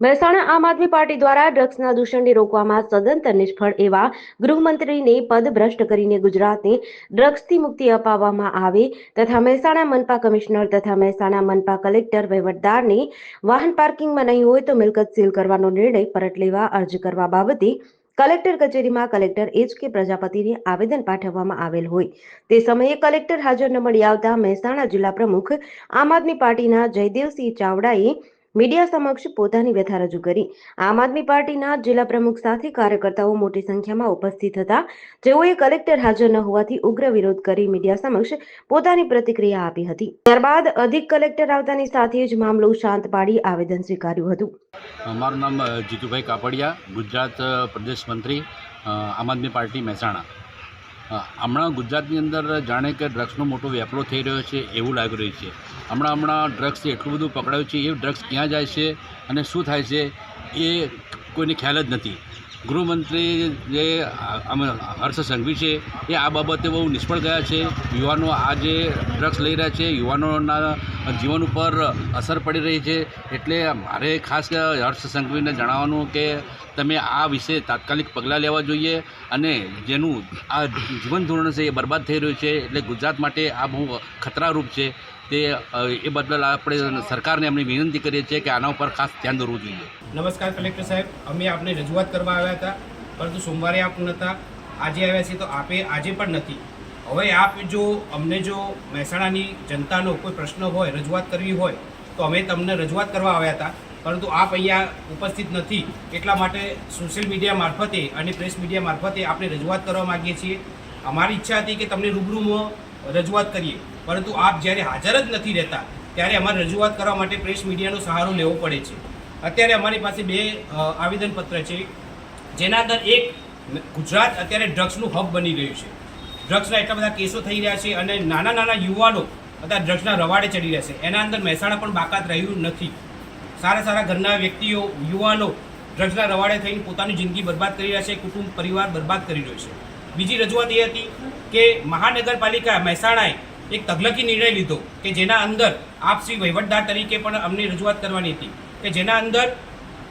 મહેસાણા આમ આદમી પાર્ટી દ્વારા ડ્રગ્સના દૂષણને રોકવામાં સદંતર નિષ્ફળ એવા ગૃહમંત્રીને પદભ્રષ્ટ કરીને ગુજરાતને ડ્રગ્સથી મુક્તિ અપાવવામાં આવે તથા મહેસાણા મનપા કમિશનર તથા મહેસાણા મનપા કલેક્ટર વહીવટદારને વાહન પાર્કિંગમાં નહીં હોય તો મિલકત સીલ કરવાનો નિર્ણય પરત લેવા અરજી કરવા બાબતે કલેક્ટર કચેરીમાં કલેક્ટર એચ કે પ્રજાપતિને આવેદન પાઠવવામાં આવેલ હોય. તે સમયે કલેક્ટર હાજર ન મળી આવતા મહેસાણા જિલ્લા પ્રમુખ આમ આદમી પાર્ટીના જયદેવસિંહ ચાવડાએ મીડિયા સમક્ષ પોતાની વ્યથા રજૂ કરી. આમ આદમી પાર્ટીના જિલ્લા પ્રમુખ સાથે કાર્યકર્તાઓ મોટી સંખ્યામાં ઉપસ્થિત હતા. જેઓએ કલેક્ટર હાજર ન હોવાથી ઉગ્ર વિરોધ કરી મીડિયા સમક્ષ પોતાની પ્રતિક્રિયા આપી હતી. ત્યારબાદ અધિક કલેક્ટર આવતાની સાથે જ મામલો શાંત પાડી આવેદન સ્વીકાર્યું હતું. મારું નામ જીતુભાઈ કાપડિયા, ગુજરાત પ્રદેશ મંત્રી આમ આદમી પાર્ટી મહેસાણા. હમણાં ગુજરાતની અંદર જાણે કે ડ્રગ્સનો મોટો વેપલો થઈ રહ્યો છે એવું લાગી રહ્યું છે. હમણાં હમણાં ડ્રગ્સ એટલું બધું પકડાયું છે, એ ડ્રગ્સ ક્યાં જાય છે અને શું થાય છે એ કોઈને ખ્યાલ જ નથી. ગૃહમંત્રી જે હર્ષ સંઘવી છે, એ આ બાબતે બહુ નિષ્ફળ ગયા છે. યુવાનો આ જે ડ્રગ્સ લઈ રહ્યા છે, યુવાનોના જીવન ઉપર અસર પડી રહી છે. એટલે મારે ખાસ હર્ષ સંઘવીને જણાવવાનું કે તમે આ વિશે તાત્કાલિક પગલાં લેવા જોઈએ અને જેનું આ જીવન ધોરણ છે એ બરબાદ થઈ રહ્યું છે. એટલે ગુજરાત માટે આ બહુ ખતરારૂપ છે. તે એ બદલ આપણે સરકારને એમની વિનંતી કરીએ છીએ કે આના ઉપર ખાસ ધ્યાન દોરવું જોઈએ. નમસ્કાર કલેક્ટર સાહેબ. અમે આપને રજૂઆત કરવા આવ્યા હતા, પરંતુ સોમવારે આપ નહોતા. આજે આવ્યા છીએ તો આપે આજે પણ નથી. હવે આપ જો, અમને જો મહેસાણાની જનતાનો કોઈ પ્રશ્ન હોય, રજૂઆત કરવી હોય, તો અમે તમને રજૂઆત કરવા આવ્યા હતા. પરંતુ આપ અહીંયા ઉપસ્થિત નથી. એટલા માટે સોશિયલ મીડિયા મારફતે અને પ્રેસ મીડિયા મારફતે આપણે રજૂઆત કરવા માગીએ છીએ. અમારી ઈચ્છા હતી કે તમને રૂબરૂમાં રજૂઆત કરીએ. પરંતુ આપ જ્યારે હાજર જ નથી રહેતા, ત્યારે અમારે રજૂઆત કરવા માટે પ્રેસ મીડિયાનો સહારો લેવો પડે છે. અત્યારે અમારી પાસે બે આવેદનપત્ર છે, જેના અંદર એક ગુજરાત અત્યારે ડ્રગ્સનું હબ બની રહ્યું છે. ડ્રગ્સના એટલા બધા કેસો થઈ રહ્યા છે અને નાના નાના યુવાનો બધા ડ્રગ્સના રવાડે ચડી રહ્યા છે. એના અંદર મહેસાણા પણ બાકાત રહ્યું નથી. સારા સારા ઘરના વ્યક્તિઓ, યુવાનો ડ્રગ્સના રવાડે થઈને પોતાની જિંદગી બરબાદ કરી રહ્યા છે, કુટુંબ, પરિવાર બરબાદ કરી રહ્યો છે. બીજી રજૂઆત એ હતી કે મહાનગરપાલિકા મહેસાણાએ એક તગલકી નિર્ણય લીધો કે જેના અંદર આપ વહીવટદાર તરીકે પણ અમને રજૂઆત કરવાની હતી કે જેના અંદર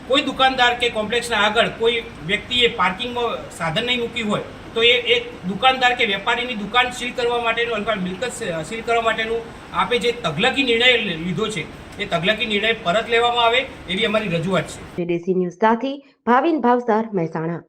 કોઈ દુકાનદાર કે કોમ્પ્લેક્સના આગળ કોઈ વ્યક્તિએ પાર્કિંગમાં સાધન નહીં મૂક્યું હોય, તો એ એક દુકાનદાર કે વેપારીની દુકાન સીલ કરવા માટેનું અથવા મિલકત સીલ કરવા માટેનું આપે જે તગલકી નિર્ણય લીધો છે, એ તગલકી નિર્ણય પરત લેવામાં આવે એવી અમારી રજૂઆત છે. ભાવિન ભાવસાર મહેસાણા.